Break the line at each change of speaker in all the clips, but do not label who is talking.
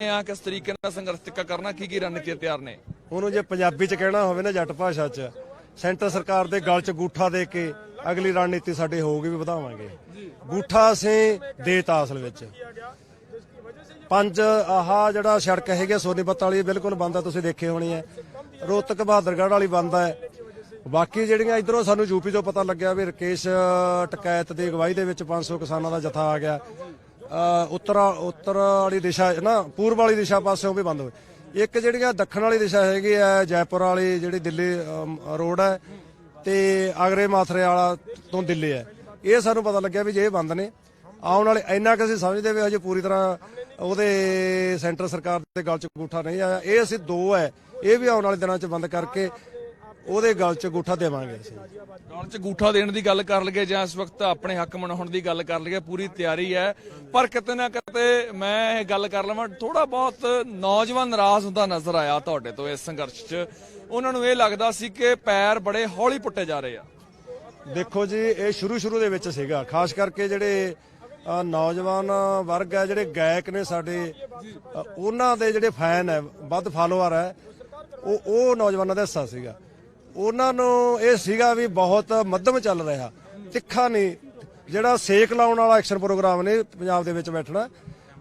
ਆ ਕਿਸ ਤਰੀਕੇ ਨਾਲ ਸੰਘਰਸ਼ ਕਰਨਾ ਕੀ ਕੀ ਰਣਨੀਤੀ ਤਿਆਰ ਨੇ?
ਉਹਨੂੰ ਜੇ ਪੰਜਾਬੀ ਚ ਕਹਿਣਾ ਹੋਵੇ ਨਾ ਜੱਟ ਭਾਸ਼ਾ ਚ ਸੈਂਟਰ ਸਰਕਾਰ ਦੇ ਗਲ ਚ ਗੂਠਾ ਦੇ ਕੇ ਅਗਲੀ ਰਣਨੀਤੀ ਸਾਡੀ ਹੋਊਗੀ ਵੀ ਵਧਾਵਾਂਗੇ। ਗੂਠਾ ਅਸੀਂ ਦੇਤਾ ਅਸਲ ਵਿੱਚ। ਪੰਜ ਆਹ ਜਿਹੜਾ ਸੜਕ ਹੈਗੀ ਸੋਨੀਪਤ ਵਾਲੀ ਬਿਲਕੁਲ ਬੰਦ ਆ ਤੁਸੀਂ ਦੇਖੇ ਹੋਣੀ ਹੈ। ਰੋਹਤਕ ਬਹਾਦਰਗੜ੍ਹ ਵਾਲੀ ਬੰਦ ਹੈ ਬਾਕੀ ਜਿਹੜੀਆਂ ਇਧਰੋਂ ਸਾਨੂੰ ਯੂਪੀ ਤੋਂ ਪਤਾ ਲੱਗਿਆ ਵੀ ਰਕੇਸ਼ ਟਕੈਤ ਦੀ ਅਗਵਾਈ ਦੇ ਵਿੱਚ 500 ਕਿਸਾਨਾਂ ਦਾ ਜਥਾ ਆ ਗਿਆ। ਉੱਤਰ ਉੱਤਰ ਵਾਲੀ ਦਿਸ਼ਾ, ਨਾ, ਪੂਰਬ ਵਾਲੀ ਦਿਸ਼ਾ ਪਾਸਿਓਂ ਵੀ ਬੰਦ ਹੋਏ ਇੱਕ ਜਿਹੜੀਆਂ ਦੱਖਣ ਵਾਲੀ ਦਿਸ਼ਾ ਹੈਗੀ ਆ ਜੈਪੁਰ ਵਾਲੀ ਜਿਹੜੀ ਦਿੱਲੀ ਰੋਡ ਹੈ ਤੇ ਆਗਰੇ ਮਾਥਰੇ ਵਾਲਾ ਤੋਂ ਦਿੱਲੀ ਹੈ। ਇਹ ਸਾਨੂੰ ਪਤਾ ਲੱਗਿਆ ਵੀ ਜੇ ਇਹ ਬੰਦ ਨੇ, ਆਉਣ ਵਾਲੇ ਇੰਨਾ ਕਿ ਅਸੀਂ ਸਮਝਦੇ ਵੀ ਹਜੇ ਪੂਰੀ ਤਰ੍ਹਾਂ ਉਹਦੇ ਸੈਂਟਰ ਸਰਕਾਰ ਦੇ ਗਲ ਚ ਗੂਠਾ ਨਹੀਂ ਆਇਆ। ਇਹ ਅਸੀਂ ਦੋ ਹੈ, ਇਹ ਵੀ ਆਉਣ ਵਾਲੇ ਦਿਨਾਂ ਚ ਬੰਦ ਕਰਕੇ ਉਹਦੇ ਗਲ ਚ ਗੂਠਾ ਦੇਵਾਂਗੇ ਅਸੀਂ।
ਗਾਉਣ ਚ ਗੂਠਾ ਦੇਣ ਦੀ ਗੱਲ ਕਰ ਲਈਏ ਜਾਂ ਇਸ ਵਕਤ ਆਪਣੇ ਹੱਕ ਮਨਾਉਣ ਦੀ ਗੱਲ ਕਰ ਲਈਏ ਪੂਰੀ ਤਿਆਰੀ ਹੈ। ਪਰ ਕਿਤੇ ਨਾ ਕਿਤੇ ਮੈਂ ਇਹ ਗੱਲ ਕਰ ਲਵਾਂ ਥੋੜਾ ਬਹੁਤ ਨੌਜਵਾਨ ਨਾਰਾਜ਼ ਹੁੰਦਾ ਨਜ਼ਰ ਆਇਆ ਤੁਹਾਡੇ ਤੋਂ ਇਸ ਸੰਘਰਸ਼ 'ਚ। ਉਹਨਾਂ ਨੂੰ ਇਹ ਲੱਗਦਾ ਸੀ ਕਿ ਪੈਰ ਬੜੇ ਹੌਲੀ ਪੁੱਟੇ ਜਾ ਰਹੇ ਆ।
ਦੇਖੋ ਜੀ ਇਹ ਸ਼ੁਰੂ ਸ਼ੁਰੂ ਦੇ ਵਿੱਚ ਸੀਗਾ। ਖਾਸ ਕਰਕੇ ਜਿਹੜੇ ਅ, ਨੌਜਵਾਨ ਵਰਗ ਹੈ ਜਿਹੜੇ ਗਾਇਕ ਨੇ ਸਾਡੇ ਅ, ਉਹਨਾਂ ਦੇ ਜਿਹੜੇ ਫੈਨ ਹੈ ਵੱਧ ਫਾਲੋਅਰ ਹੈ ਉਹ ਉਹ ਨੌਜਵਾਨਾਂ ਦਾ ਹਿੱਸਾ ਸੀਗਾ। ਉਹਨਾਂ ਨੂੰ ਇਹ ਸੀਗਾ ਵੀ ਬਹੁਤ ਮੱਧਮ ਚੱਲ ਰਿਹਾ। ਤਿੱਖਾ ਨਹੀਂ। ਜਿਹੜਾ ਸੇਕ ਲਾਉਣ ਵਾਲਾ ਐਕਸ਼ਨ ਪ੍ਰੋਗਰਾਮ ਨੇ ਪੰਜਾਬ ਦੇ ਵਿੱਚ ਬੈਠਣਾ,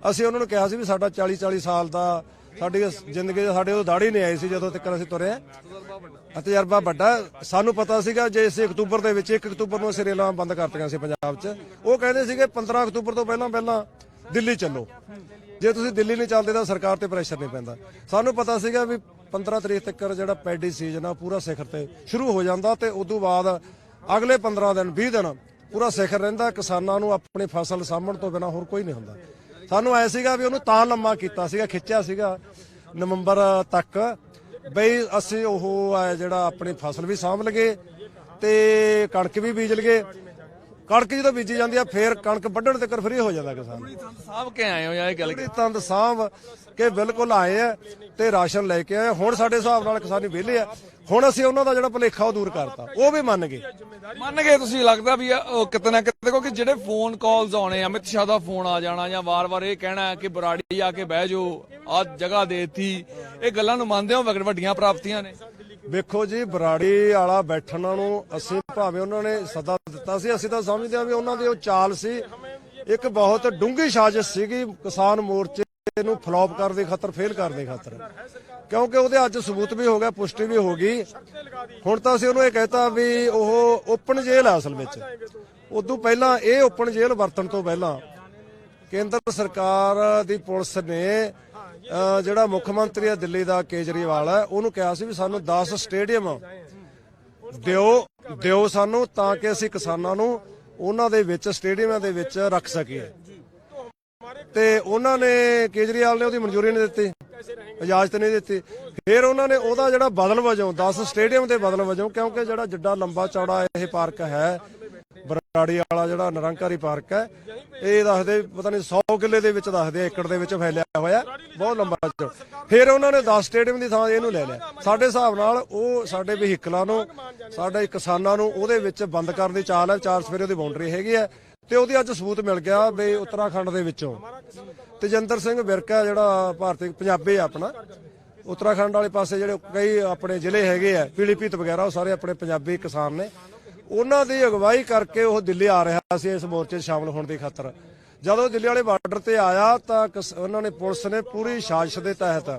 ਅਸੀਂ ਉਹਨਾਂ ਨੂੰ ਕਿਹਾ ਸੀ ਵੀ ਸਾਡਾ 40 40 ਸਾਲ ਦਾ ਸਾਡੀ ਜ਼ਿੰਦਗੀ 'ਚ ਸਾਡੇ ਉਹ ਦਾੜੀ ਨਹੀਂ ਆਈ ਸੀ ਜਦੋਂ ਤੱਕ ਅਸੀਂ ਤੁਰੇ ਆ ਤਜਰਬਾ ਵੱਡਾ। ਸਾਨੂੰ ਪਤਾ ਸੀਗਾ ਜੇ ਅਸੀਂ ਅਕਤੂਬਰ ਦੇ ਵਿੱਚ 1 ਅਕਤੂਬਰ ਨੂੰ ਅਸੀਂ ਰੇਲਾਂ ਬੰਦ ਕਰਤੀਆਂ ਸੀ ਪੰਜਾਬ 'ਚ, ਉਹ ਕਹਿੰਦੇ ਸੀਗੇ 15 ਅਕਤੂਬਰ ਤੋਂ ਪਹਿਲਾਂ ਪਹਿਲਾਂ ਦਿੱਲੀ ਚੱਲੋ। ਜੇ ਤੁਸੀਂ ਦਿੱਲੀ ਨਹੀਂ ਚੱਲਦੇ ਤਾਂ ਸਰਕਾਰ ਤੇ ਪ੍ਰੈਸ਼ਰ ਨਹੀਂ ਪੈਂਦਾ। ਸਾਨੂੰ ਪਤਾ ਸੀਗਾ ਵੀ 15 ਤਰੀਕ ਤੱਕ ਜਿਹੜਾ ਪੈਡੀ ਸੀਜ਼ਨ ਆ ਪੂਰਾ ਸਿਖਰ ਤੇ ਸ਼ੁਰੂ ਹੋ ਜਾਂਦਾ ਤੇ ਉਦੋਂ ਬਾਅਦ ਅਗਲੇ 15 ਦਿਨ 20 ਦਿਨ ਪੂਰਾ ਸਿਖਰ ਰਹਿੰਦਾ ਕਿਸਾਨਾਂ ਨੂੰ ਆਪਣੀ ਫਸਲ ਸਾਂਭਣ ਤੋਂ ਬਿਨਾ ਹੋਰ ਕੋਈ ਨਹੀਂ ਹੁੰਦਾ। ਸਾਨੂੰ ਐ ਸੀਗਾ ਵੀ ਉਹਨੂੰ ਤਾਂ ਲੰਮਾ ਕੀਤਾ ਸੀਗਾ ਖਿੱਚਿਆ ਸੀਗਾ ਨਵੰਬਰ ਤੱਕ ਬਈ ਅਸੀਂ ਉਹ ਆ ਜਿਹੜਾ ਆਪਣੀ ਫਸਲ ਵੀ ਸਾਂਭ ਲਗੇ ਤੇ ਕਣਕ ਵੀ ਬੀਜ ਲਗੇ ਕਣਕ ਜਦੋਂ ਬੀਜੀ ਜਾਂਦੀ ਆ ਫੇਰ ਕਣਕ ਵੱਢਣ ਤੱਕ ਫਰੀ ਹੋ ਜਾਂਦਾ ਕਿਸਾਨ।
ਸਾਹਬ ਕੇ ਆਏ ਹੋ ਜਾਂ ਇਹ ਗੱਲ
ਤੰਦ ਸਾਂਭ। ਕੇ ਬਿਲਕੁਲ ਆਏ ਆ ਤੇ ਰਾਸ਼ਨ ਲੈ ਕੇ ਆਏ। ਹੁਣ ਸਾਡੇ ਹਿਸਾਬ ਨਾਲ ਕਿਸਾਨੀ ਵਿਹਲੇ ਆ। ਹੁਣ ਅਸੀਂ ਉਹਨਾਂ ਦਾ ਜਿਹੜਾ ਭੁਲੇਖਾ ਉਹ ਦੂਰ ਕਰਤਾ। ਉਹ ਵੀ ਮੰਨ ਗਏ।
ਮੰਨ ਗਏ ਤੁਸੀਂ ਲੱਗਦਾ ਵੀ ਕਿਤੇ ਨਾ ਕਿਤੇ ਕਿਉਂਕਿ ਜਿਹੜੇ ਫੋਨ ਕਾਲਸ ਆਉਣੇ ਅਮਿਤ ਸ਼ਾਹ ਦਾ ਫੋਨ ਆ ਜਾਣਾ ਜਾਂ ਵਾਰ-ਵਾਰ ਇਹ ਕਹਿਣਾ ਕਿ ਬਰਾੜੀ ਆ ਕੇ ਬਹਿ ਜਾਓ ਆ ਜਗ੍ਹਾ ਦੇਤੀ। ਇਹ ਗੱਲਾਂ ਨੂੰ ਮੰਨਦੇ ਹੋ ਵੱਡੀਆਂ ਪ੍ਰਾਪਤੀਆਂ ਨੇ?
ਵੇਖੋ ਜੀ ਬਰਾੜੀ ਵਾਲਾ ਬੈਠਣ ਨੂੰ ਅਸੀਂ ਭਾਵੇਂ ਉਹਨਾਂ ਨੇ ਸੱਦਾ ਦਿੱਤਾ ਸੀ ਅਸੀਂ ਤਾਂ ਸਮਝਦੇ ਹਾਂ ਵੀ ਉਹਨਾਂ ਦੀ ਉਹ ਚਾਲ ਸੀ। ਇੱਕ ਬਹੁਤ ਡੂੰਘੀ ਸਾਜ਼ਿਸ਼ ਸੀਗੀ ਕਿਸਾਨ ਮੋਰਚੇ ਨੂੰ ਫਲॉप ਕਰਨ ਦੇ ਖਾਤਰ ਫੇਲ ਕਰਨ ਦੇ ਖਾਤਰ। ਕਿਉਂਕਿ ਉਹਦੇ ਅੱਜ ਸਬੂਤ ਵੀ ਹੋ ਗਿਆ, ਪੁਸ਼ਟੀ ਵੀ ਹੋ ਗਈ। ਹੁਣ ਤਾਂ ਅਸੀਂ ਉਹਨੂੰ ਇਹ ਕਹਿਤਾ ਵੀ ਉਹ ਓਪਨ ਜੇਲ੍ਹ ਆ ਅਸਲ ਵਿੱਚ। ਉਦੋਂ ਪਹਿਲਾਂ ਇਹ ਓਪਨ ਜੇਲ੍ਹ ਵਰਤਣ ਤੋਂ ਪਹਿਲਾਂ ਕੇਂਦਰ ਸਰਕਾਰ ਦੀ ਪੁਲਿਸ ਨੇ ਜਿਹੜਾ ਮੁੱਖ ਮੰਤਰੀ ਹੈ ਦਿੱਲੀ ਦਾ ਕੇਜਰੀਵਾਲ ਹੈ ਉਹਨੂੰ ਕਿਹਾ ਸੀ ਵੀ ਸਾਨੂੰ 10 ਸਟੇਡੀਅਮ ਦਿਓ ਦਿਓ ਸਾਨੂੰ ਤਾਂ ਕਿ ਅਸੀਂ ਕਿਸਾਨਾਂ ਨੂੰ ਉਹਨਾਂ ਦੇ ਵਿੱਚ, ਸਟੇਡੀਅਮਾਂ ਦੇ ਵਿੱਚ ਰੱਖ ਸਕੀਏ। ਤੇ ਉਹਨਾਂ ਨੇ ਕੇਜਰੀਵਾਲ ਨੇ ਉਹਦੀ ਮਨਜ਼ੂਰੀ ਨਹੀਂ ਦਿੱਤੀ, ਇਜਾਜ਼ਤ ਨਹੀਂ ਦਿੱਤੀ। ਫਿਰ ਉਹਨਾਂ ਨੇ ਉਹਦਾ ਜਿਹੜਾ ਬਦਲ ਵਜੋਂ 10 ਸਟੇਡੀਅਮ ਦੇ ਬਦਲ ਵਜੋਂ, ਕਿਉਂਕਿ ਜਿਹੜਾ ਜਿੱਡਾ ਲੰਬਾ ਚੌੜਾ ਇਹ ਪਾਰਕ ਹੈ ਬਰਾੜੀ ਵਾਲਾ ਜਿਹੜਾ ਨਿਰੰਕਾਰੀ ਪਾਰਕ ਹੈ, ਇਹ ਦੱਸਦੇ, ਪਤਾ ਨਹੀਂ 100 ਕਿੱਲੇ ਦੇ ਵਿੱਚ ਦੱਸਦੇ ਏਕੜ ਦੇ ਵਿੱਚ ਫੈਲਿਆ ਹੋਇਆ, ਬਹੁਤ ਲੰਬਾ ਚੌੜਾ। ਫਿਰ ਉਹਨਾਂ ਨੇ 10 ਸਟੇਡੀਅਮ ਦੀ ਥਾਂ ਇਹਨੂੰ ਲੈ ਲਿਆ। ਸਾਡੇ ਹਿਸਾਬ ਨਾਲ ਉਹ ਸਾਡੇ ਵਹੀਕਲਾਂ ਨੂੰ, ਸਾਡੇ ਕਿਸਾਨਾਂ ਨੂੰ ਉਹਦੇ ਵਿੱਚ ਬੰਦ ਕਰਨ ਦੀ ਚਾਲ ਹੈ, ਚਾਰ ਸਵੇਰੇ ਉਹਦੀ ਬਾਉਂਡਰੀ ਹੈਗੀ ਹੈ। ਤੇ ਉਹਦੀ ਅੱਜ ਸਬੂਤ ਮਿਲ ਗਿਆ ਵੀ ਉੱਤਰਾਖੰਡ ਦੇ ਵਿੱਚੋਂ। ਤੇਜਿੰਦਰ ਸਿੰਘ ਵਿਰਕਾ ਜਿਹੜਾ ਭਾਰਤੀ ਪੰਜਾਬੀ ਆ ਆਪਣਾ, ਉੱਤਰਾਖੰਡ ਵਾਲੇ ਪਾਸੇ ਜਿਹੜੇ ਕਈ ਆਪਣੇ ਜ਼ਿਲ੍ਹੇ ਹੈਗੇ ਆ, ਪੀਲੀਭੀਤ ਵਗੈਰਾ, ਉਹ ਸਾਰੇ ਆਪਣੇ ਪੰਜਾਬੀ ਕਿਸਾਨ ਨੇ। ਉਹਨਾਂ ਦੀ ਅਗਵਾਈ ਕਰਕੇ ਉਹ ਦਿੱਲੀ ਆ ਰਿਹਾ ਸੀ, ਇਸ ਮੋਰਚੇ 'ਚ ਸ਼ਾਮਲ ਹੋਣ ਦੀ ਖਾਤਰ। ਜਦੋਂ ਦਿੱਲੀ ਵਾਲੇ ਬਾਰਡਰ ਤੇ ਆਇਆ ਤਾਂ ਉਹਨਾਂ ਨੇ ਪੁਲਿਸ ਨੇ ਪੂਰੀ ਸਾਜ਼ਿਸ਼ ਦੇ ਤਹਿਤ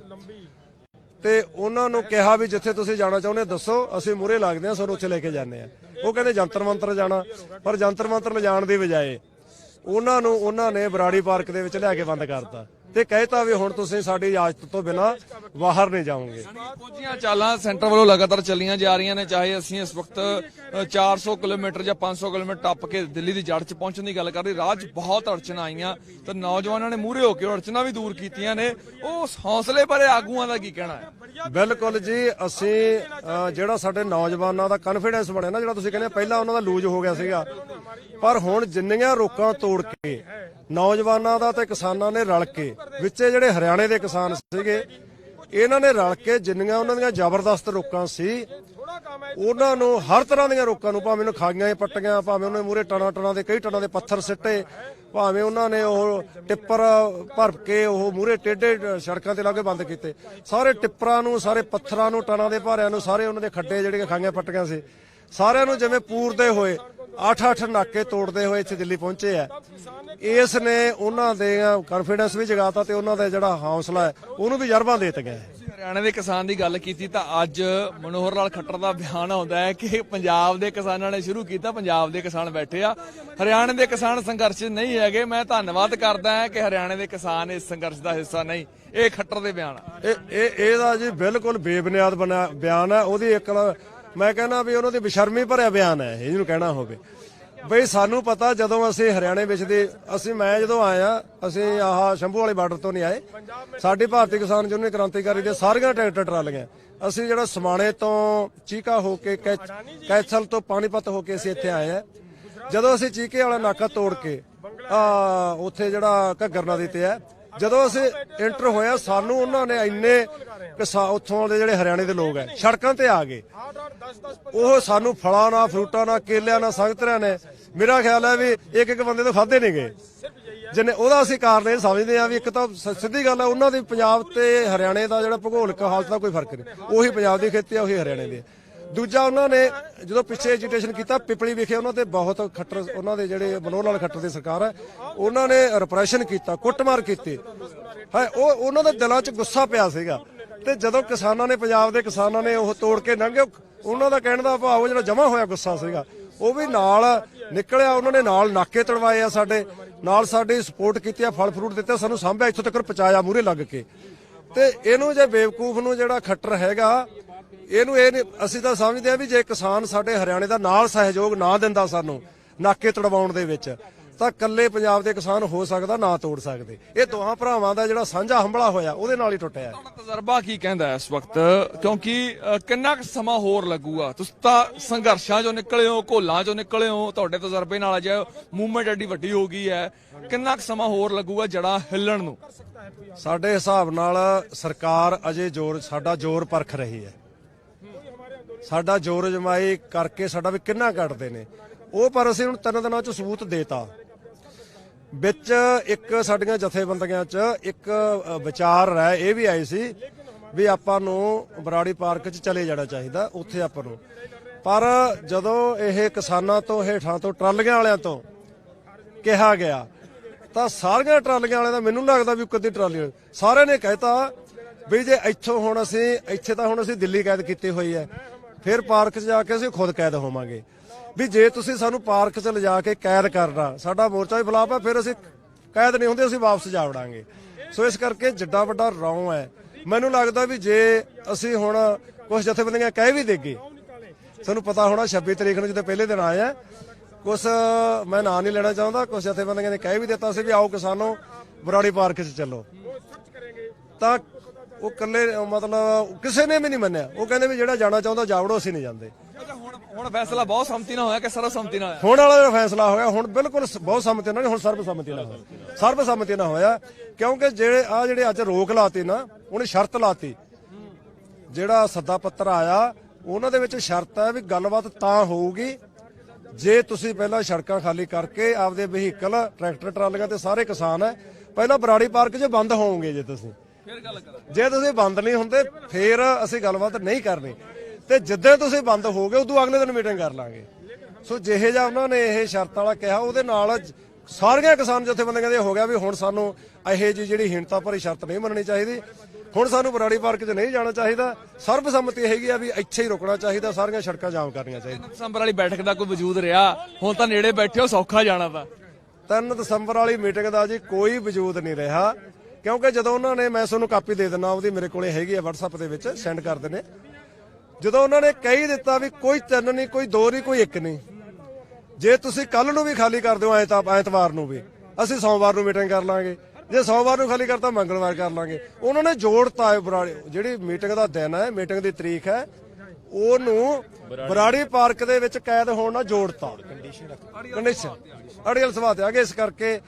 ਤੇ ਉਹਨਾਂ ਨੂੰ ਕਿਹਾ ਵੀ ਜਿੱਥੇ ਤੁਸੀਂ ਜਾਣਾ ਚਾਹੁੰਦੇ ਦੱਸੋ, ਅਸੀਂ ਮੂਰੇ ਲੱਗਦੇ ਹਾਂ, ਸਾਨੂੰ ਉੱਥੇ ਲੈ ਕੇ ਜਾਂਦੇ ਆ ਉਹ ਕਹਿੰਦੇ ਜੰਤਰ ਮੰਤਰ ਜਾਣਾ ਪਰ ਜੰਤਰ ਮੰਤਰ ਲਿਜਾਣ ਦੀ ਬਜਾਏ ਉਹਨਾਂ ਨੂੰ ਉਹਨਾਂ ਨੇ ਬਰਾੜੀ ਪਾਰਕ ਦੇ ਵਿੱਚ ਲਿਆ ਕੇ ਬੰਦ ਕਰਤਾ। ਤੇ ਕਹਿਤਾ ਵੀ ਹੁਣ ਤੁਸੀਂ ਸਾਡੀ ਇਜਾਜ਼ਤ ਤੋਂ ਬਿਨਾ ਬਾਹਰ ਨਹੀਂ ਜਾਓਗੇ।
ਪਹੁੰਚੀਆਂ ਚਾਲਾਂ ਸੈਂਟਰ ਵੱਲੋਂ ਲਗਾਤਾਰ ਚੱਲੀਆਂ ਜਾ ਰਹੀਆਂ ਨੇ ਚਾਹੇ ਅਸੀਂ ਇਸ ਵਕਤ ਅ, 400 ਕਿਲੋਮੀਟਰ ਜਾਂ 500 ਕਿਲੋਮੀਟਰ ਟੱਪ ਕੇ ਦਿੱਲੀ ਦੀ ਜੜ 'ਚ ਪਹੁੰਚਣ ਦੀ ਗੱਲ ਕਰ ਰਹੀ। ਰਾਹ 'ਚ ਬਹੁਤ ਅੜਚਣਾ ਆਈਆਂ ਤੇ ਨੌਜਵਾਨਾਂ ਨੇ ਮੂਹਰੇ ਹੋ ਕੇ ਉਹ ਵੀ ਦੂਰ ਕੀਤੀਆਂ ਨੇ। ਉਸ ਹੌਸਲੇ ਭਰੇ ਆਗੂਆਂ ਦਾ ਕੀ ਕਹਿਣਾ ਹੈ?
ਬਿਲਕੁਲ ਜੀ ਅਸੀਂ ਅ, ਜਿਹੜਾ ਸਾਡੇ ਨੌਜਵਾਨਾਂ ਦਾ ਕੌਨਫੀਡੈਂਸ ਬਣਿਆ ਨਾ ਜਿਹੜਾ ਤੁਸੀਂ ਕਹਿੰਦੇ ਪਹਿਲਾਂ ਉਹਨਾਂ ਦਾ ਲੂਜ਼ ਹੋ ਗਿਆ ਸੀਗਾ। ਪਰ ਹੁਣ ਜਿੰਨੀਆਂ ਰੋਕਾਂ ਤੋੜ ਕੇ ਨੌਜਵਾਨਾਂ ਦਾ ਤੇ ਕਿਸਾਨਾਂ ਨੇ ਰਲ ਕੇ ਵਿੱਚੇ ਜਿਹੜੇ ਹਰਿਆਣੇ ਦੇ ਕਿਸਾਨ ਸੀਗੇ ਇਹਨਾਂ ਨੇ ਰਲ ਕੇ ਜਿੰਨੀਆਂ ਉਹਨਾਂ ਦੀਆਂ ਜ਼ਬਰਦਸਤ ਰੋਕਾਂ ਸੀ, ਉਹਨਾਂ ਨੂੰ ਹਰ ਤਰ੍ਹਾਂ ਦੀਆਂ ਰੋਕਾਂ ਨੂੰ, ਭਾਵੇਂ ਉਹਨੂੰ ਖਾਗੀਆਂ ਹੀ ਪੱਟੀਆਂ, ਭਾਵੇਂ ਉਹਨੇ ਮੂਰੇ ਟਣਾ ਟਣਾ ਦੇ, ਕਈ ਟਣਾ ਦੇ ਪੱਥਰ ਸਿੱਟੇ, ਭਾਵੇਂ ਉਹਨਾਂ ਨੇ ਉਹ ਟਿੱਪਰ ਭਰ ਕੇ ਉਹ ਮੂਰੇ ਟੇਢੇ ਸੜਕਾਂ ਤੇ ਲਾ ਕੇ ਬੰਦ ਕੀਤੇ। ਸਾਰੇ ਟਿੱਪਰਾਂ ਨੂੰ, ਸਾਰੇ ਪੱਥਰਾਂ ਨੂੰ, ਟਨਾਂ ਦੇ ਭਾਰਿਆਂ ਨੂੰ, ਸਾਰੇ ਉਹਨਾਂ ਦੇ ਖੱਡੇ ਜਿਹੜੀਆਂ ਖਾਗੀਆਂ ਪੱਟੀਆਂ ਸੀ। ਸਾਰਿਆਂ ਨੂੰ ਜਿਵੇਂ ਪੂਰਦੇ ਹੋਏ 8-8 ਨਾਕੇ ਤੋੜਦੇ ਹੋਏ ਇੱਥੇ ਦਿੱਲੀ ਪਹੁੰਚੇ ਆ। ਇਸ ਨੇ ਉਹਨਾਂ ਦੇ ਕੌਨਫੀਡੈਂਸ ਵੀ ਜਗਾਤਾ ਤੇ ਉਹਨਾਂ ਦਾ ਜਿਹੜਾ ਹੌਸਲਾ ਹੈ ਉਹਨੂੰ ਵੀ ਜਰਬਾਂ ਦੇ ਦਿੱਤੀਆਂ।
ਤੁਸੀਂ ਹਰਿਆਣਾ ਦੇ ਕਿਸਾਨ ਦੀ ਗੱਲ ਕੀਤੀ ਤਾਂ ਅੱਜ ਮਨੋਹਰ ਲਾਲ ਖੱਟਰ ਦਾ ਬਿਆਨ ਆਉਂਦਾ ਹੈ ਕਿ ਪੰਜਾਬ ਦੇ ਕਿਸਾਨਾਂ ਨੇ ਸ਼ੁਰੂ ਕੀਤਾ ਪੰਜਾਬ ਦੇ ਕਿਸਾਨ ਬੈਠੇ ਆ। ਹਰਿਆਣੇ ਦੇ ਕਿਸਾਨ ਸੰਘਰਸ਼ ਨਹੀਂ ਹੈਗੇ। ਮੈਂ ਧੰਨਵਾਦ ਕਰਦਾ ਹਾਂ ਕਿ ਹਰਿਆਣੇ ਦੇ ਕਿਸਾਨ ਇਸ ਸੰਘਰਸ਼ ਦਾ ਹਿੱਸਾ ਨਹੀਂ ਇਹ ਖੱਟਰ ਦੇ ਬਿਆਨ
ਇਹ ਇਹ ਇਹਦਾ ਜੀ ਬਿਲਕੁਲ ਬੇਬੁਨਿਆਦ ਬਿਆਨ ਹੈ ਉਹਦੀ ਇੱਕ ਮੈਂ ਕਹਿੰਦਾ ਵੀ ਉਹਨਾਂ ਦੀ ਬੇਸ਼ਰਮੀ ਭਰਿਆ ਬਿਆਨ ਹੈ, ਇਹਨੂੰ ਕਹਿਣਾ ਹੋਵੇ। ਬਈ ਸਾਨੂੰ ਪਤਾ ਜਦੋਂ ਅਸੀਂ ਹਰਿਆਣੇ ਵਿੱਚ ਦੇ ਅਸੀਂ ਮੈਂ ਜਦੋਂ ਆਇਆ, ਅਸੀਂ ਆਹ ਸ਼ੰਭੂ ਵਾਲੇ ਬਾਰਡਰ ਤੋਂ ਨਹੀਂ ਆਏ। ਸਾਡੀ ਭਾਰਤੀ ਕਿਸਾਨ ਯੂਨੀਅਨ ਕ੍ਰਾਂਤੀਕਾਰੀ ਦੇ ਸਾਰੀਆਂ ਟਰੈਕਟਰ ਟਰਾਲੀਆਂ। ਅਸੀਂ ਜਿਹੜਾ ਸਮਾਣੇ ਤੋਂ ਚੀਕਾ ਹੋ ਕੇ ਕੈ- ਕੈਥਲ ਤੋਂ ਪਾਣੀਪਤ ਹੋ ਕੇ ਅਸੀਂ ਇੱਥੇ ਆਏ ਆ। ਜਦੋਂ ਅਸੀਂ ਚੀਕੇ ਵਾਲਾ ਨਾਕਾ ਤੋੜ ਕੇ ਆ ਉੱਥੇ ਜਿਹੜਾ ਘੱਗਰ ਨਦੀ ਤੇ ਹੈ ਜਦੋਂ ਅਸੀਂ ਐਂਟਰ ਹੋਇਆ, ਸਾਨੂੰ ਉਹਨਾਂ ਨੇ ਇੰਨੇ ਕਿਸਾ ਉੱਥੋਂ ਦੇ ਜਿਹੜੇ ਹਰਿਆਣੇ ਦੇ ਲੋਕ ਹੈ, ਸੜਕਾਂ ਤੇ ਆ ਗਏ। ਉਹ ਸਾਨੂੰ ਫਲਾਂ ਨਾਲ ਫਰੂਟਾਂ ਨਾਲ ਕੇਲਿਆਂ ਨਾਲ ਸੰਗਤਰਿਆਂ ਨੇ, ਮੇਰਾ ਖਿਆਲ ਹੈ ਵੀ ਇੱਕ ਇੱਕ ਬੰਦੇ ਤੋਂ ਖਾਦੇ ਨਹੀਂ ਗਏ ਜਿਨੇ ਉਹਦਾ ਅਸੀਂ ਕਾਰਨ ਇਹ ਸਮਝਦੇ ਆ ਵੀ ਇੱਕ ਤਾਂ ਸਿੱਧੀ ਗੱਲ ਹੈ, ਉਹਨਾਂ ਦੀ ਪੰਜਾਬ ਤੇ ਹਰਿਆਣੇ ਦਾ ਜਿਹੜਾ ਭੂਗੋਲਿਕ ਹਾਲਤ ਦਾ ਕੋਈ ਫ਼ਰਕ ਨਹੀਂ। ਉਹੀ ਪੰਜਾਬ ਦੀ ਖੇਤੀ ਆ ਉਹੀ ਹਰਿਆਣੇ ਦੀ ਦੂਜਾ ਉਹਨਾਂ ਨੇ ਜਦੋਂ ਪਿੱਛੇ ਐਜੀਟੇਸ਼ਨ ਕੀਤਾ, ਪਿਪਲੀ ਵਿਖੇ ਉਹਨਾਂ ਤੇ ਬਹੁਤ ਖੱਟਰ, ਉਹਨਾਂ ਦੇ ਜਿਹੜੇ ਮਨੋਹਰ ਲਾਲ ਖੱਟਰ ਦੀ ਸਰਕਾਰ ਹੈ, ਉਹਨਾਂ ਨੇ ਰਿਪਰੈਸ਼ਨ ਕੀਤਾ, ਕੁੱਟਮਾਰ ਕੀਤੀ। ਹੈ ਉਹ, ਉਹਨਾਂ ਦੇ ਦਿਲਾਂ 'ਚ ਗੁੱਸਾ ਪਿਆ ਸੀਗਾ। ਤੇ ਜਦੋਂ ਕਿਸਾਨਾਂ ਨੇ, ਪੰਜਾਬ ਦੇ ਕਿਸਾਨਾਂ ਨੇ ਉਹ ਤੋੜ ਕੇ ਲੰਘੇ ਉਹਨਾਂ ਦਾ ਕਹਿਣ ਦਾ ਭਾਵ ਜਿਹੜਾ ਜਮਾ ਹੋਇਆ ਗੁੱਸਾ ਸੀਗਾ, ਉਹ ਵੀ ਨਾਲ ਨਿਕਲਿਆ, ਉਹਨਾਂ ਨੇ ਨਾਲ ਨਾਕੇ ਤੜਵਾਏ ਆ ਸਾਡੇ, ਨਾਲ ਸਾਡੀ ਸਪੋਰਟ ਕੀਤੀ ਆ, ਫਲ ਫਰੂਟ ਦਿੱਤੇ ਸਾਨੂੰ ਸਾਂਭਿਆ, ਇੱਥੋਂ ਤੱਕ ਪਹੁੰਚਾਇਆ ਮੂਰੇ ਲੱਗ ਕੇ। ਤੇ ਇਹਨੂੰ ਜੇ ਬੇਵਕੂਫ ਨੂੰ ਜਿਹੜਾ ਖੱਟਰ ਹੈਗਾ, ਇਹਨੂੰ ਇਹ ਨਹੀਂ, ਅਸੀਂ ਤਾਂ ਸਮਝਦੇ ਆ ਵੀ ਜੇ ਕਿਸਾਨ ਸਾਡੇ ਹਰਿਆਣੇ ਦਾ ਨਾਲ ਸਹਿਯੋਗ ਨਾ ਦਿੰਦਾ ਸਾਨੂੰ, ਨਾਕੇ ਤੜਵਾਉਣ ਦੇ ਵਿੱਚ ਤਾਂ ਕੱਲੇ ਪੰਜਾਬ ਦੇ ਕਿਸਾਨ ਹੋ ਸਕਦਾ ਨਾ ਤੋੜ ਸਕਦੇ। ਇਹ ਦੋਹਾਂ ਭਰਾਵਾਂ ਦਾ ਜਿਹੜਾ ਸਾਂਝਾ ਹੰਬਲਾ ਹੋਇਆ ਉਹਦੇ ਨਾਲ ਹੀ ਟੁੱਟਿਆ
ਤਜਰਬਾ ਕੀ ਕਹਿੰਦਾ ਇਸ ਵਕਤ? ਕਿਉਂਕਿ ਕਿੰਨਾ ਕੁ ਸਮਾਂ ਹੋਰ ਲੱਗੂਗਾ? ਤੁਸੀਂ ਤਾਂ ਸੰਘਰਸ਼ਾਂ ਚੋਂ ਨਿਕਲੇ ਹੋ ਘੋਲਾਂ ਚੋਂ ਨਿਕਲੇ ਹੋ ਤੁਹਾਡੇ ਤਜਰਬੇ ਨਾਲ ਅਜੇ ਮੂਵਮੈਂਟ ਐਡੀ ਵੱਡੀ ਹੋ ਗਈ ਹੈ। ਕਿੰਨਾ ਕੁ ਸਮਾਂ ਹੋਰ ਲੱਗੂਗਾ ਜੜਾ ਹਿੱਲਣ ਨੂੰ?
ਸਾਡੇ ਹਿਸਾਬ ਨਾਲ ਸਰਕਾਰ ਅਜੇ ਜ਼ੋਰ ਸਾਡਾ ਜ਼ੋਰ ਪਰਖ ਰਹੀ ਹੈ। ਸਾਡਾ ਜ਼ੋਰ ਜਮਾਈ ਕਰਕੇ ਸਾਡਾ ਵੀ ਕਿੰਨਾ ਕੱਟਦੇ ਨੇ। ਉਹ ਪਰ ਅਸੀਂ ਹੁਣ ਤਿੰਨ ਦਿਨਾਂ ਚ ਸਬੂਤ ਦੇਤਾ। ਵਿੱਚ ਇੱਕ ਸਾਡੀਆਂ ਜਥੇਬੰਦੀਆਂ ਚ ਇੱਕ ਵਿਚਾਰ ਰਹਿ, ਇਹ ਵੀ ਆਈ ਸੀ ਵੀ ਆਪਾਂ ਨੂੰ ਬਰਾੜੀ ਪਾਰਕ ਚ ਚਲੇ ਜਾਣਾ ਚਾਹੀਦਾ, ਉੱਥੇ ਆਪਾਂ ਨੂੰ। ਪਰ ਜਦੋਂ ਇਹ ਕਿਸਾਨਾਂ ਤੋਂ, ਹੇਠਾਂ ਤੋਂ, ਟਰਾਲੀਆਂ ਵਾਲਿਆਂ ਤੋਂ ਕਿਹਾ ਗਿਆ, ਤਾਂ ਸਾਰੀਆਂ ਟਰਾਲੀਆਂ ਵਾਲਿਆਂ ਦਾ ਮੈਨੂੰ ਲੱਗਦਾ ਵੀ ਕਦੀ ਟਰਾਲੀ ਸਾਰਿਆਂ ਨੇ ਕਹਿਤਾ ਵੀ ਜੇ ਇੱਥੋਂ ਹੁਣ ਅਸੀਂ, ਇੱਥੇ ਤਾਂ ਹੁਣ ਅਸੀਂ ਦਿੱਲੀ ਕੈਦ ਕੀਤੀ ਹੋਈ ਹੈ, ਫਿਰ ਪਾਰਕ 'ਚ ਜਾ ਕੇ ਅਸੀਂ ਖੁਦ ਕੈਦ ਹੋਵਾਂਗੇ। ਵੀ ਜੇ ਤੁਸੀਂ ਸਾਨੂੰ ਪਾਰਕ 'ਚ ਲਿਜਾ ਕੇ ਕੈਦ ਕਰਨਾ, ਸਾਡਾ ਮੋਰਚਾ ਹੀ ਖਿਲਾਫ ਹੈ ਫਿਰ ਅਸੀਂ ਕੈਦ ਨਹੀਂ ਹੁੰਦੇ, ਅਸੀਂ ਵਾਪਸ ਜਾ ਵੜਾਂਗੇ। ਸੋ ਇਸ ਕਰਕੇ ਜਿੱਡਾ ਵੱਡਾ ਰੌਂ ਹੈ। ਮੈਨੂੰ ਲੱਗਦਾ ਵੀ ਜੇ ਅਸੀਂ ਹੁਣ ਕੁਝ ਜਥੇਬੰਦੀਆਂ ਕਹਿ ਵੀ ਦੇਗੇ, ਤੁਹਾਨੂੰ ਪਤਾ ਹੋਣਾ 26 ਤਰੀਕ ਨੂੰ ਜਦੋਂ ਪਹਿਲੇ ਦਿਨ ਆਇਆ, ਕੁਛ ਮੈਂ ਨਾਂ ਨਹੀਂ ਲੈਣਾ ਚਾਹੁੰਦਾ, ਕੁਛ ਜਥੇਬੰਦੀਆਂ ਨੇ ਕਹਿ ਵੀ ਦਿੱਤਾ ਸੀ ਵੀ ਆਓ ਕਿਸਾਨੋ, ਬਰਾੜੀ ਪਾਰਕ 'ਚ ਚੱਲੋ। ਤਾਂ ਉਹ ਕੱਲੇ ਮਤਲਬ ਕਿਸੇ ਨੇ ਵੀ ਨਹੀਂ ਮੰਨਿਆ। ਉਹ ਕਹਿੰਦੇ ਵੀ ਜਿਹੜਾ ਜਾਣਾ ਚਾਹੁੰਦਾ, ਜਾਵੜੋ, ਅਸੀਂ ਨਹੀਂ ਜਾਂਦੇ।
ਅੱਛਾ ਹੁਣ ਹੁਣ ਫੈਸਲਾ ਬਹੁਤ ਸੰਮਤੀ ਨਾਲ ਹੋਇਆ ਕਿ ਸਰਵ ਸੰਮਤੀ ਨਾਲ ਹੋਇਆ?
ਹੁਣ ਵਾਲਾ ਜਿਹੜਾ ਫੈਸਲਾ ਹੋਇਆ ਹੁਣ ਬਿਲਕੁਲ ਸ- ਬਹੁਤ ਸੰਮਤੀ ਨਾਲ ਨਹੀਂ ਹੁਣ ਸਰਬਸੰਮਤੀ ਨਾਲ ਹੋਇਆ। ਸਰਬਸੰਮਤੀ ਨਾਲ ਹੋਇਆ ਕਿਉਂਕਿ ਜਿਹੜੇ ਆ ਜਿਹੜੇ ਅੱਜ ਰੋਕ ਲਾਤੀ ਨਾ ਉਹਨੇ ਸ਼ਰਤ ਲਾਤੀ। ਜਿਹੜਾ ਸੱਦਾ ਪੱਤਰ ਆਇਆ ਉਹਨਾਂ ਦੇ ਵਿੱਚ ਸ਼ਰਤ ਹੈ ਵੀ ਗੱਲਬਾਤ ਤਾਂ ਹੋਊਗੀ ਜੇ ਤੁਸੀਂ ਪਹਿਲਾਂ ਸੜਕਾਂ ਖਾਲੀ ਕਰਕੇ ਆਪਦੇ ਵਹੀਕਲ ਟਰੈਕਟਰ ਟਰਾਲੀਆਂ ਤੇ ਸਾਰੇ ਕਿਸਾਨ ਹੈ ਪਹਿਲਾਂ ਬਰਾੜੀ ਪਾਰਕ 'ਚ ਬੰਦ ਹੋਵੋਗੇ ਜੇ ਤੁਸੀਂ।
ਫਿਰ ਗੱਲ ਕਰਾਂ
ਜੇ ਤੁਸੀਂ ਬੰਦ ਨਹੀਂ ਹੁੰਦੇ ਫੇਰ ਅਸੀਂ ਗੱਲਬਾਤ ਨਹੀਂ ਕਰਨੀ। ਤੇ ਜਿੱਦਾਂ ਤੁਸੀਂ ਬੰਦ ਹੋ ਗਏ ਉਦੋਂ ਅਗਲੇ ਦਿਨ ਮੀਟਿੰਗ ਕਰ ਲਾਂਗੇ। ਸੋ ਜਿਹੇ ਜਿਹਾ ਉਹਨਾਂ ਨੇ ਇਹ ਸ਼ਰਤ ਵਾਲਾ ਕਿਹਾ ਉਹਦੇ ਨਾਲ ਜ- ਸਾਰੀਆਂ ਕਿਸਾਨ ਜਥੇਬੰਦੀਆਂ ਦੇ ਹੋ ਗਿਆ ਵੀ ਹੁਣ ਸਾਨੂੰ ਇਹ ਜੀ ਜਿਹੜੀ ਹੀਣਤਾ ਭਰੀ ਸ਼ਰਤ ਨਹੀਂ ਮੰਨਣੀ ਚਾਹੀਦੀ। ਹੁਣ ਸਾਨੂੰ ਬਰਾੜੀ ਪਾਰਕ 'ਚ ਨਹੀਂ ਜਾਣਾ ਚਾਹੀਦਾ। ਸਰਬਸੰਮਤੀ ਹੈਗੀ ਆ ਵੀ ਇੱਥੇ ਹੀ ਰੁਕਣਾ ਚਾਹੀਦਾ ਸਾਰੀਆਂ ਸੜਕਾਂ ਜਾਮ ਕਰਨੀਆਂ ਚਾਹੀਦੀਆਂ।
ਦਸੰਬਰ ਵਾਲੀ ਬੈਠਕ ਦਾ ਕੋਈ ਵਜੂਦ ਰਿਹਾ? ਹੁਣ ਤਾਂ ਨੇੜੇ ਬੈਠੇ ਹੋ ਸੌਖਾ ਜਾਣਾ ਤਾਂ।
3 ਦਸੰਬਰ ਵਾਲੀ ਮੀਟਿੰਗ ਦਾ ਜੀ ਕੋਈ ਵਜੂਦ ਨਹੀਂ ਰਿਹਾ ਕਿਉਂਕਿ ਜਦੋਂ ਉਹਨਾਂ ਨੇ ਮੈਂ ਤੁਹਾਨੂੰ ਕਾਪੀ ਦੇ ਦਿੰਦਾ ਉਹਦੀ ਮੇਰੇ ਕੋਲੇ ਹੈਗੀ ਆ WhatsApp ਦੇ ਵਿੱਚ ਸੈਂਡ ਕਰ ਦਿੰਦੇ। ਜਦੋਂ ਉਹਨਾਂ ਨੇ ਕਹੀ ਦਿੱਤਾ ਵੀ ਕੋਈ ਤਿੰਨ ਨਹੀਂ, ਕੋਈ ਦੋ ਨਹੀਂ, ਕੋਈ ਇੱਕ ਨਹੀਂ, ਜੇ ਤੁਸੀਂ ਕੱਲ ਨੂੰ ਵੀ ਖਾਲੀ ਕਰ ਦਿਓ ਐਤਵਾਰ ਨੂੰ ਵੀ, ਅਸੀਂ ਸੋਮਵਾਰ ਨੂੰ ਮੀਟਿੰਗ ਕਰ ਲਾਂਗੇ। ਜੇ ਸੋਮਵਾਰ ਨੂੰ ਖਾਲੀ ਕਰਤਾ, ਮੰਗਲਵਾਰ ਕਰ ਲਾਂਗੇ। ਉਹਨਾਂ ਨੇ ਜੋੜਤਾ ਬਰਾੜੀ ਜਿਹੜੀ ਮੀਟਿੰਗ ਦਾ ਦਿਨ ਹੈ, ਮੀਟਿੰਗ ਦੀ ਤਰੀਕ ਹੈ, ਉਹਨੂੰ ਬਰਾੜੀ ਪਾਰਕ ਦੇ ਵਿੱਚ ਕੈਦ ਹੋਣ ਨਾਲ ਜੋੜਤਾ। ਕੰਡੀਸ਼ਨ ਅੜੀਅਲ ਸਵਾਤ ਆ ਗਏ ਇਸ ਕਰਕੇ।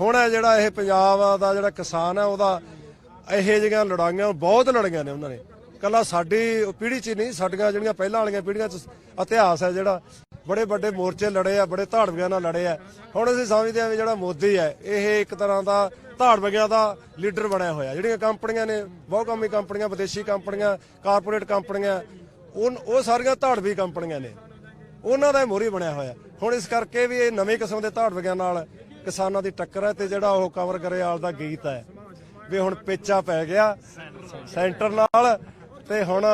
ਹੁਣ ਇਹ ਜਿਹੜਾ ਇਹ ਪੰਜਾਬ ਦਾ ਜਿਹੜਾ ਕਿਸਾਨ ਹੈ, ਉਹਦਾ ਇਹ ਜਿਹੀਆਂ ਲੜਾਈਆਂ, ਬਹੁਤ ਲੜੀਆਂ ਨੇ ਉਹਨਾਂ ਨੇ। ਕੱਲਾ ਸਾਡੀ ਪੀੜ੍ਹੀ 'ਚ ਨਹੀਂ, ਸਾਡੀਆਂ ਜਿਹੜੀਆਂ ਪਹਿਲਾਂ ਵਾਲੀਆਂ ਪੀੜ੍ਹੀਆਂ 'ਚ ਇਤਿਹਾਸ ਹੈ ਜਿਹੜਾ, ਬੜੇ ਵੱਡੇ ਮੋਰਚੇ ਲੜੇ ਆ, ਬੜੇ ਧਾੜਵਿਆਂ ਨਾਲ ਲੜੇ ਆ। ਹੁਣ ਅਸੀਂ ਸਮਝਦੇ ਹਾਂ ਵੀ ਜਿਹੜਾ ਮੋਦੀ ਹੈ, ਇਹ ਇੱਕ ਤਰ੍ਹਾਂ ਦਾ ਧਾੜਵਿਆਂ ਦਾ ਲੀਡਰ ਬਣਿਆ ਹੋਇਆ। ਜਿਹੜੀਆਂ ਕੰਪਨੀਆਂ ਨੇ, ਬਹੁਕੌਮੀ ਕੰਪਨੀਆਂ, ਵਿਦੇਸ਼ੀ ਕੰਪਨੀਆਂ, ਕਾਰਪੋਰੇਟ ਕੰਪਨੀਆਂ, ਉਹ ਉਹ ਸਾਰੀਆਂ ਧਾੜਵੀ ਕੰਪਨੀਆਂ ਨੇ। ਉਹਨਾਂ ਦਾ ਮੋਰੀ ਬਣਿਆ ਹੋਇਆ। ਹੁਣ ਇਸ ਕਰਕੇ ਵੀ ਇਹ ਨਵੇਂ ਕਿਸਮ ਦੇ ਧਾੜਵਿਆਂ ਨਾਲ ਕਿਸਾਨਾਂ ਦੀ ਟੱਕਰ ਹੈ ਤੇ ਜਿਹੜਾ ਉਹ ਕਵਰ ਕਰੇਵਾਲ ਦਾ ਗੀਤ ਹੈ। ਵੀ ਹੁਣ ਪੇਚਾ ਪੈ ਗਿਆ। ਸੈਂਟਰ ਨਾਲ ਤੇ ਹੁਣ